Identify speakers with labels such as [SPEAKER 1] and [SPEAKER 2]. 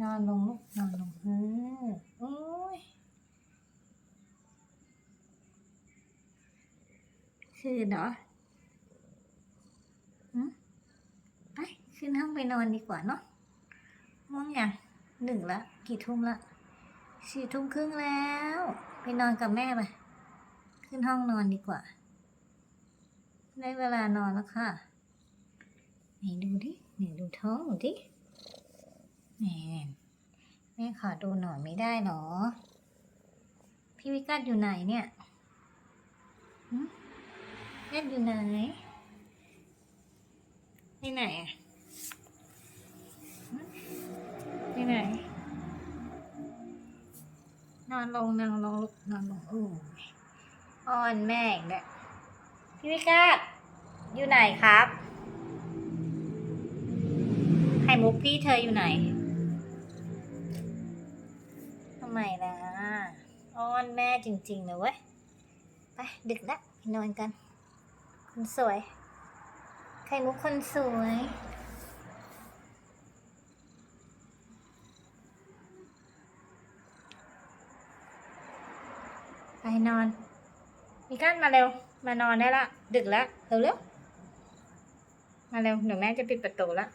[SPEAKER 1] นอนลงลูกนอนลงเออโอ้ยคือเนาะหืมไปขึ้นห้องไปนอนดีกว่าเนาะง่วงยังหนึ่งละ กี่ทุ่มละสี่ทุ่มครึ่งแล้ว ไปนอนกับแม่ไปขึ้นห้องนอนดีกว่า ได้เวลานอนแล้วค่ะ ไหนดูดิ ไหนดูท้องหนูดิ แหมแม่ขอดูหน่อยไม่ได้หรอ พี่วิกัตอยู่ไหนเนี่ยแม่อยู่ไหนไปไหนอะไปไหน นอนลงนอนลงลูกนอนลงอ้อ้อนแม่อีกแล้วพี่วิกัตอยู่ไหนครับไข่มุกพี่เธออยู่ไหน ทำไมล่ะอ้อนแม่จริงๆเลยเว้ย ไป ดึกแล้วไปนอนกัน คนสวย ไข่มุกคนสวยไปนอน มีก้านมาเร็ว มานอนได้ละ ดึกแล้วเร็วๆมาเร็วเดี๋ยวแม่จะปิดประตูละ